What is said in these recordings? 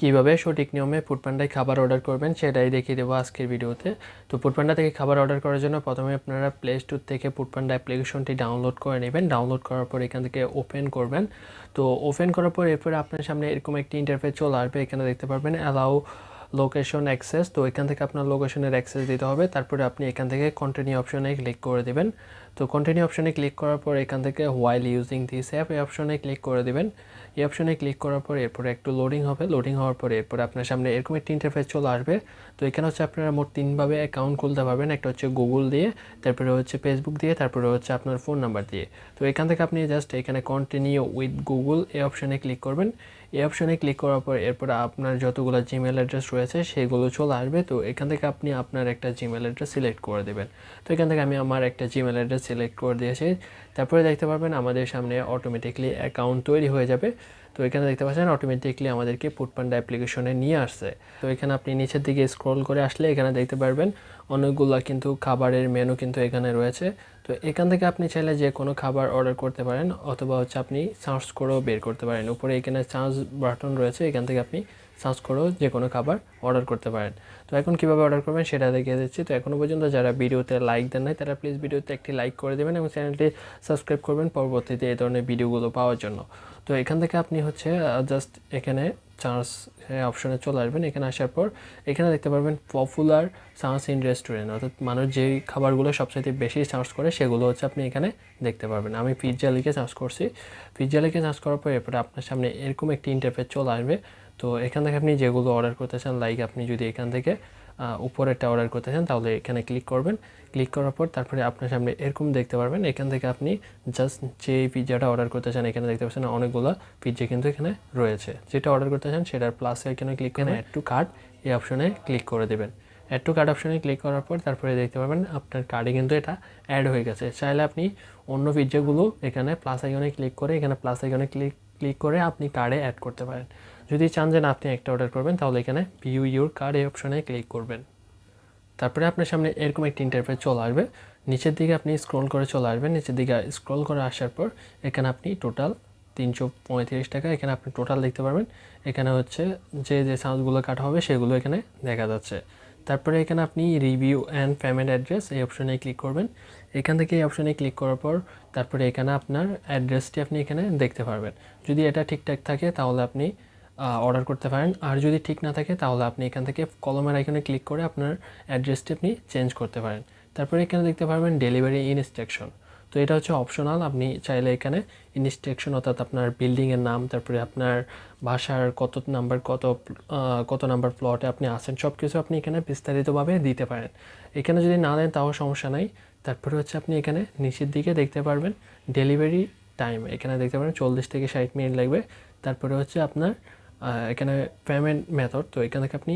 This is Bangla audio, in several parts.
কীভাবে সঠিক নিয়মে ফুডপান্ডায় খাবার অর্ডার করবেন সেটাই দেখিয়ে দেবো আজকের ভিডিওতে। তো ফুডপান্ডা থেকে খাবার অর্ডার করার জন্য প্রথমে আপনারা প্লে স্টোর থেকে ফুডপান্ডা অ্যাপ্লিকেশনটি ডাউনলোড করে নেবেন। ডাউনলোড করার পর এখান থেকে ওপেন করবেন। তো ওপেন করার পর এরপরে আপনার সামনে এরকম একটি ইন্টারফেস চলে আসবে। এখানে দেখতে পারবেন অ্যালাউ লোকেশন অ্যাক্সেস তো এখান থেকে আপনার লোকেশনের অ্যাক্সেস দিতে হবে। তারপরে আপনি এখান থেকে কন্টিনিউ অপশনে ক্লিক করে দেবেন। তো কন্টিনিউ অপশনে ক্লিক করার পর এখান থেকে হোয়াইল ইউজিং দিস অ্যাপ এই অপশনে ক্লিক করে দেবেন। এই অপশনে ক্লিক করার পর এরপরে একটু লোডিং হবে। লোডিং হওয়ার পরে এরপরে আপনার সামনে এরকম একটি ইন্টারফেস চলে আসবে। তো এখানে হচ্ছে আপনারা মোট তিনভাবে অ্যাকাউন্ট খুলতে পারবেন। একটা হচ্ছে গুগল দিয়ে, তারপরে হচ্ছে ফেসবুক দিয়ে, তারপরে হচ্ছে আপনার ফোন নাম্বার দিয়ে। তো এখান থেকে আপনি জাস্ট এখানে কন্টিনিউ উইথ গুগল এই অপশনে ক্লিক করবেন। এই অপশনে ক্লিক করার পর এরপর আপনার যতগুলো জিমেল অ্যাড্রেস রয়েছে, সেগুলো চলে আসবে। তো এখান থেকে আপনি আপনার একটা জিমেল অ্যাড্রেস সিলেক্ট করে দেবেন। তো এখান থেকে আমি আমার একটা জিমেল অ্যাড্রেস সিলেক্ট করে দিয়েছি। তারপরে দেখতে পারবেন আমাদের সামনে অটোমেটিকলি অ্যাকাউন্ট তৈরি হয়ে যাবে। তো এখানে দেখতে পাচ্ছেন অটোমেটিকলি আমাদেরকে ফুডপান্ডা অ্যাপ্লিকেশনে নিয়ে আসছে। তো এখানে আপনি নিচের দিকে স্ক্রল করে আসলে এখানে দেখতে পারবেন, অনেকগুলো কিন্তু খাবারের মেনু কিন্তু এখানে রয়েছে। তো এখান থেকে আপনি চাইলে যে কোনো খাবার অর্ডার করতে পারেন, অথবা হচ্ছে আপনি সার্চ করেও বের করতে পারেন। উপরে এখানে চার্জ বাটন রয়েছে, এখান থেকে আপনি সার্চ করেও যে কোনো খাবার অর্ডার করতে পারেন। তো এখন কীভাবে অর্ডার করবেন সেটা দেখিয়ে দিচ্ছি। তো এখনও পর্যন্ত যারা ভিডিওতে লাইক দেন নাই, তারা প্লিজ ভিডিওতে একটি লাইক করে দেবেন এবং চ্যানেলটি সাবস্ক্রাইব করবেন পরবর্তীতে এই ধরনের ভিডিওগুলো পাওয়ার জন্য। তো এখান থেকে আপনি হচ্ছে জাস্ট এখানে চার্জ অপশনে চলে আসবেন। এখানে আসার পর এখানে দেখতে পারবেন পপুলার চার্জ ইন রেস্টুরেন্ট অর্থাৎ মানুষ যেই খাবারগুলো সবচাইতে বেশি চার্জ করে সেগুলো হচ্ছে আপনি এখানে দেখতে পারবেন। আমি পিৎজা লিখে চার্জ করছি। পিৎজা লিখে চার্জ করার পর এরপরে আপনার সামনে এরকম একটি ইন্টারফেস চলে আসবে। তো এখান থেকে আপনি যেগুলো অর্ডার করতে চান লাইক আপনি যদি এখান থেকে উপরেরটা অর্ডার করতে চান তাহলে এখানে ক্লিক করবেন। ক্লিক করার পর তারপরে আপনার সামনে এরকম দেখতে পারবেন। এখান থেকে আপনি জাস্ট যে পিৎজাটা অর্ডার করতে চান এখানে দেখতে পাচ্ছেন অনেকগুলো পিৎজা কিন্তু এখানে রয়েছে। যেটা অর্ডার করতে চান সেটার প্লাস এখানে ক্লিক করে অ্যাড টু কার্ড এই অপশনে ক্লিক করে দেবেন। অ্যাড টু কার্ড অপশনে ক্লিক করার পর তারপরে দেখতে পাবেন আপনার কার্ডে কিন্তু এটা অ্যাড হয়ে গেছে। চাইলে আপনি অন্য পিৎজাগুলো এখানে প্লাস আইকনে ক্লিক করে, এখানে প্লাস আইকনে ক্লিক ক্লিক করে আপনি কার্ডে অ্যাড করতে পারেন। যদি চান যে না, আপনি একটা অর্ডার করবেন, তাহলে এখানে ভিউ ইউর কার্ড এই অপশনে ক্লিক করবেন। তারপরে আপনার সামনে এরকম একটি ইন্টারফেস চলে আসবে। নিচের দিকে আপনি স্ক্রল করে চলে আসবেন। নিচের দিকে স্ক্রল করে আসার পর এখানে আপনি টোটাল তিনশো পঁয়ত্রিশ টাকা এখানে আপনি টোটাল দেখতে পারবেন। এখানে হচ্ছে যে যে সাউন্ডগুলো কাটা হবে সেগুলো এখানে দেখা যাচ্ছে। তারপরে এখানে আপনি রিভিউ অ্যান্ড পেমেন্ট অ্যাড্রেস এই অপশনে ক্লিক করবেন। এখান থেকে এই অপশনে ক্লিক করার পর তারপরে এখানে আপনার অ্যাড্রেসটি আপনি এখানে দেখতে পারবেন। যদি এটা ঠিকঠাক থাকে, তাহলে আপনি অর্ডার করতে পারেন। আর যদি ঠিক না থাকে, তাহলে আপনি এখান থেকে কলমের আইকনে ক্লিক করে আপনার অ্যাড্রেসটি আপনি চেঞ্জ করতে পারেন। তারপরে এখানে দেখতে পারবেন ডেলিভারি ইনস্ট্রাকশন তো এটা হচ্ছে অপশনাল আপনি চাইলে এখানে ইনস্ট্রাকশন অর্থাৎ আপনার বিল্ডিংয়ের নাম, তারপরে আপনার বাসার কত নাম্বার কত কত নাম্বার প্লটে আপনি আসেন সব কিছু আপনি এখানে বিস্তারিতভাবে দিতে পারেন। এখানে যদি না দেন, তাও সমস্যা নাই। তারপরে হচ্ছে আপনি এখানে নিচের দিকে দেখতে পারবেন ডেলিভারি টাইম এখানে দেখতে পারেন চল্লিশ থেকে ষাট মিনিট লাগবে। তারপরে হচ্ছে আপনার এখানে পেমেন্ট মেথড তো এখান থেকে আপনি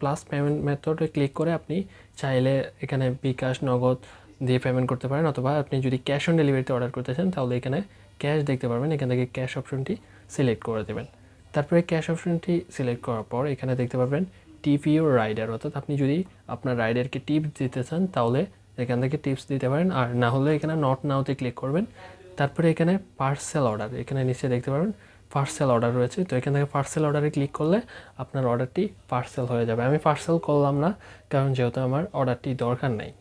প্লাস পেমেন্ট মেথডে ক্লিক করে আপনি চাইলে এখানে বিকাশ, নগদ দিয়ে পেমেন্ট করতে পারেন, অথবা আপনি যদি ক্যাশ অন ডেলিভারিতে অর্ডার করতে চান, তাহলে এখানে ক্যাশ দেখতে পারবেন। এখান থেকে ক্যাশ অপশনটি সিলেক্ট করে দেবেন। তারপরে ক্যাশ অপশনটি সিলেক্ট করার পর এখানে দেখতে পারবেন টিপিও রাইডার অর্থাৎ আপনি যদি আপনার রাইডারকে টিপস দিতে চান, তাহলে এখান থেকে টিপস দিতে পারেন। আর না হলে এখানে নট নাওতে ক্লিক করবেন। তারপরে এখানে পার্সেল অর্ডার এখানে নিচে দেখতে পারবেন পার্সেল অর্ডার রয়েছে, তো এখান থেকে পার্সেল অর্ডারে ক্লিক করলে আপনার অর্ডারটি পার্সেল হয়ে যাবে। আমি পার্সেল করলাম না, কারণ যেহেতু আমার অর্ডারটি দরকার নেই।